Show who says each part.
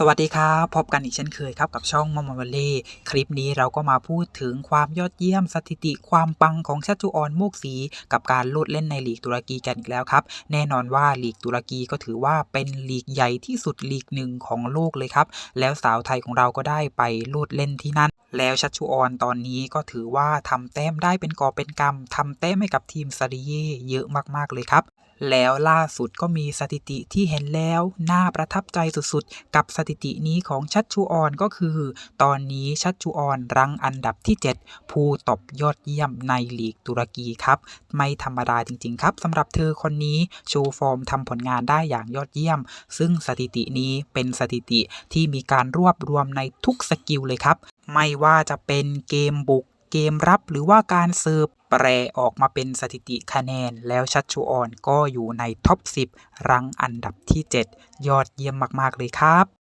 Speaker 1: สวัสดีครับ พบกันอีกเช่นเคยครับกับช่องมอมวลเล่คลิปนี้เราก็มาพูดถึงความยอดเยี่ยมสถิติความปังของชัชจุออนโมกศรีกับการโลดเล่นในลีกตุรกีกันอีกแล้วครับ แน่นอนว่าลีกตุรกีก็ถือว่าเป็นลีกใหญ่ที่สุดลีกหนึ่งของโลกเลยครับ แล้วสาวไทยของเราก็ได้ไปโลดเล่นที่นั่น แล้วชัชชุออนตอนนี้ก็ถือว่าทำแต้มได้เป็นกอเป็นกำทำแต้มให้กับทีมซาดิเย่เยอะมากๆเลยครับแล้วล่าสุดก็มีสถิติที่เห็นแล้วน่าประทับใจสุดๆ กับสถิตินี้ของชัชชูออนก็คือ ตอนนี้ชัชชูออนรั้งอันดับที่ 7 ผู้ตบยอดเยี่ยมในลีกตุรกีครับ ไม่ธรรมดาจริง ๆ ครับสำหรับเธอคนนี้โชว์ฟอร์มทำผลงานได้อย่างยอดเยี่ยม ซึ่งสถิตินี้เป็นสถิติที่มีการรวบรวมในทุกสกิลเลยครับ ไม่ว่าจะเป็นเกมบุกเกมรับหรือว่าการเสิร์ฟแปรออกมาเป็นสถิติคะแนน แล้วชัชชูออนก็อยู่ในท็อป 10 รังอันดับที่ 7 ยอดเยี่ยมมาก ๆ เลยครับ